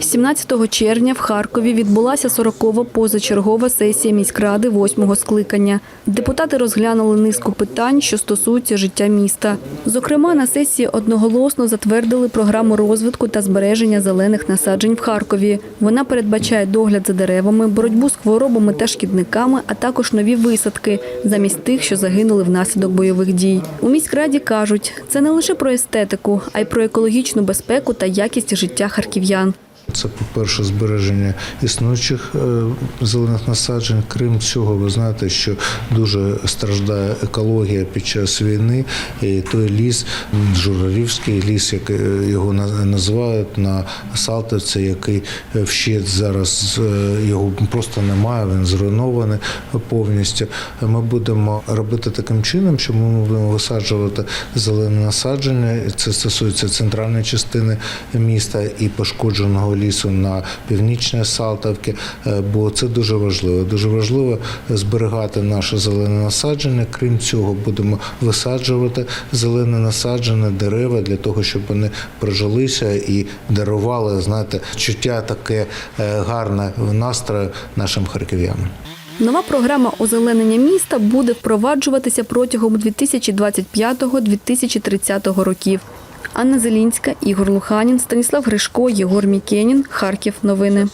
17 червня в Харкові відбулася 40-ва позачергова сесія міськради восьмого скликання. Депутати розглянули низку питань, що стосуються життя міста. Зокрема, на сесії одноголосно затвердили програму розвитку та збереження зелених насаджень в Харкові. Вона передбачає догляд за деревами, боротьбу з хворобами та шкідниками, а також нові висадки замість тих, що загинули внаслідок бойових дій. У міськраді кажуть, це не лише про естетику, а й про екологічну безпеку та якість життя харків'ян. Це, по-перше, збереження існуючих е, зелених насаджень. Крім цього, ви знаєте, що дуже страждає екологія під час війни. І той ліс, журавлівський ліс, як е, його називають на Салтівці, який е, вщет зараз його просто немає, він зруйнований повністю. Ми будемо робити таким чином, що ми будемо висаджувати зелені насадження. Це стосується центральної частини міста і пошкодженого лісу на північній Салтівці, е, бо це дуже важливо. Дуже важливо зберігати наше зелене насадження. Крім цього, будемо висаджувати зелене насадження, дерева для того, щоб вони прижилися і дарували, знаєте, чуття таке е, гарне в настрою нашим харків'янам. Нова програма озеленення міста буде впроваджуватися протягом 2025-2030 років. Анна Зелінська, Ігор Луханін, Станіслав Гришко, Єгор Мікенін. Харків. Новини.